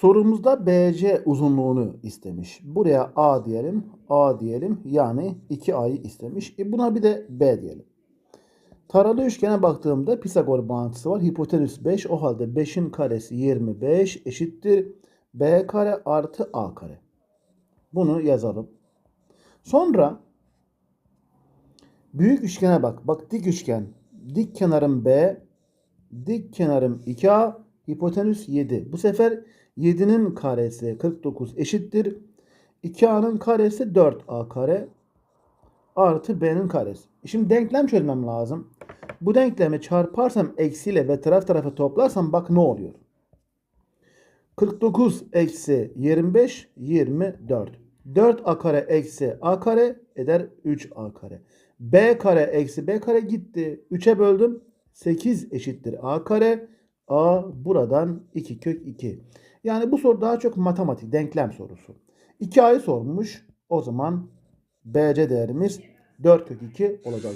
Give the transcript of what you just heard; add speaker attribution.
Speaker 1: Sorumuzda BC uzunluğunu istemiş. Buraya A diyelim, A diyelim. Yani 2A'yı istemiş. E buna bir de B diyelim. Taralı üçgene baktığımda Pisagor bağıntısı var. Hipotenüs 5. O halde 5'in karesi 25 eşittir. B kare artı A kare. Bunu yazalım. Sonra büyük üçgene bak. Bak dik üçgen. Dik kenarım B. Dik kenarım 2A. Hipotenüs 7. Bu sefer 7'nin karesi 49 eşittir. 2A'nın karesi 4A kare artı B'nin karesi. Şimdi denklem çözmem lazım. Bu denklemi çarparsam eksiyle ve taraf tarafa toplarsam bak ne oluyor. 49 eksi 25 24. 4a kare eksi a kare eder 3a kare. b kare eksi b kare gitti. 3'e böldüm. 8 eşittir a kare. A buradan 2 kök 2. Yani bu soru daha çok matematik denklem sorusu. 2a'yı sormuş. O zaman bc değerimiz 4 kök 2 olacak.